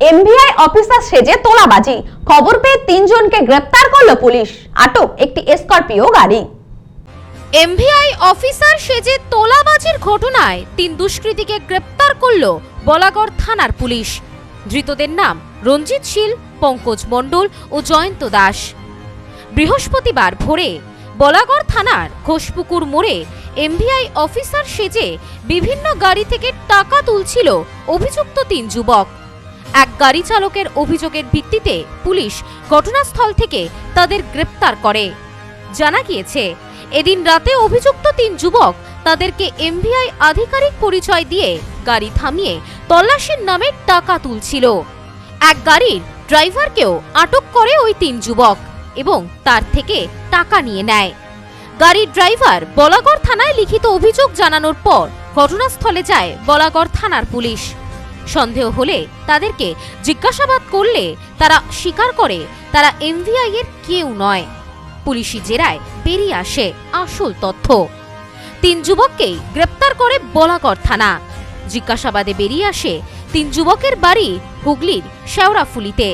MVI officer সেজে তোলাবাজি। খবর পেয়ে তিনজনকে গ্রেপ্তার করল পুলিশ। আটক একটি স্করপিও গাড়ি। এমভিআই অফিসার সেজে তোলাবাজির ঘটনায় তিন দুষ্কৃতীকে গ্রেপ্তার করল বলাগড় থানার পুলিশ। ধৃতদের নাম রঞ্জিত শীল, পঙ্কজ মণ্ডল ও জয়ন্ত দাস। বৃহস্পতিবার ভোরে বলাগড় থানার ঘোষপুকুর মোড়ে এমভিআই অফিসার সেজে বিভিন্ন গাড়ি থেকে টাকা তুলছিল অভিযুক্ত তিন যুবক। এক গাড়ি চালকের অভিযোগের ভিত্তিতে পুলিশ ঘটনাস্থল থেকে তাদের গ্রেপ্তার করে। জানা গিয়েছে, এদিন রাতে অভিযুক্ত তিন যুবক তাদেরকে এমভিআই আধিকারিক পরিচয় দিয়ে গাড়ি থামিয়ে তল্লাশির নামে টাকা তুলছিল। এক গাড়ির ড্রাইভারকেও আটক করে ওই তিন যুবক এবং তার থেকে টাকা নিয়ে নেয়। গাড়ির ড্রাইভার বলাগড় থানায় লিখিত অভিযোগ জানানোর পর ঘটনাস্থলে যায় বলাগড় থানার পুলিশ। সন্দেহ হলে তাদেরকে জিজ্ঞাসাবাদ করলে তারা স্বীকার করে, তারা এমভিআই এর কেউ নয়। পুলিশি জেরায় বেরিয়ে আসে আসল তথ্য। তিন যুবককেই গ্রেপ্তার করে বলাকর থানা। জিজ্ঞাসাবাদে বেরিয়ে আসে তিন যুবকের বাড়ি হুগলির শেওড়াফুলিতে।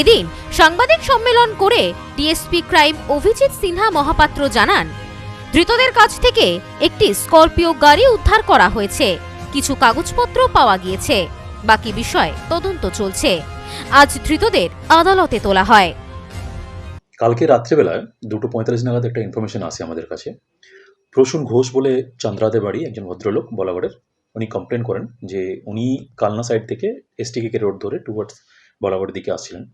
এদিন সাংবাদিক সম্মেলন করে ডিএসপি ক্রাইম অভিজিৎ সিনহা মহাপাত্র জানান, ধৃতদের কাছ থেকে একটি স্করপিও গাড়ি উদ্ধার করা হয়েছে। কিছু কাগজপত্র পাওয়া গিয়েছে। বাকি বিষয় তদন্ত চলছে। আজ ধৃতদের আদালতে তোলা হয়। কালকে রাত্রেবেলায় দুটো পঁয়তাল্লিশ নাগাদ একটা ইনফরমেশন আসে আমাদের কাছে। প্রসূন ঘোষ বলে চন্দ্রাদে বাড়ি একজন ভদ্রলোক, বলাগড়ের। উনি কমপ্লেন করেন যে উনি কালনা সাইড থেকে এসটিকে রোড ধরে টুয়ার্ডস বলাগড়ের দিকে আসছিলেন।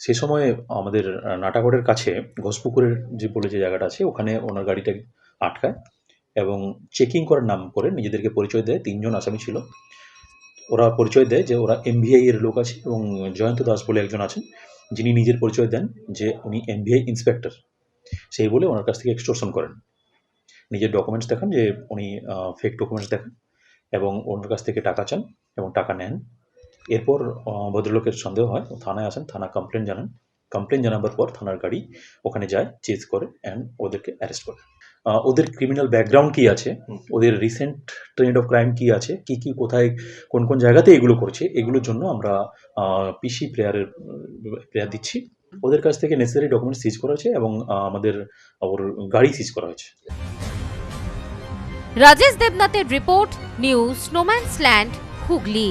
সে সময় আমাদের নাটাগড়ের কাছে ঘোষপুকুরের যে বলে যে জায়গাটা আছে, ওখানে ওনার গাড়িটা আটকায়। এবং চেকিং করার নাম করে নিজেদেরকে পরিচয় দেয়, তিনজন আসামি ছিল। ওরা পরিচয় দেয় যে ওরা এমভিআই এর লোক আছে এবং জয়ন্ত দাস বলে একজন আছেন, যিনি নিজের পরিচয় দেন যে উনি এমভিআই ইন্সপেক্টর সেই বলে ওনার কাছ থেকে এক্সটোরশন করেন। নিজের ডকুমেন্টস দেখান যে উনি ফেক ডকুমেন্টস দেখান এবং ওনার কাছ থেকে টাকা চান এবং টাকা নেন। এরপর ভদ্রলোকের সন্দেহ হয় থানায় আসেন, থানা কমপ্লেন জানান। কমপ্লেন জানাবার পর থানার গাড়ি ওখানে যায় চেজ করে অ্যান্ড ওদেরকে অ্যারেস্ট করে। ওদের ক্রিমিনাল ব্যাকগ্রাউন্ড কি আছে? ওদের রিসেন্ট ট্রেন্ড অফ ক্রাইম কি আছে? কি কি কোথায় কোন কোন জায়গাতে এগুলো করছে? এগুলোর জন্য আমরা পিসি প্রেয়ারের প্রেয়ার দিচ্ছি। ওদের কাছ থেকে নেসেসারি ডকুমেন্ট সিজ করা হয়েছে এবং আমাদের ওর গাড়ি সিজ করা হয়েছে। Rajesh দেবনাথের report news Snowman's land Hooghly.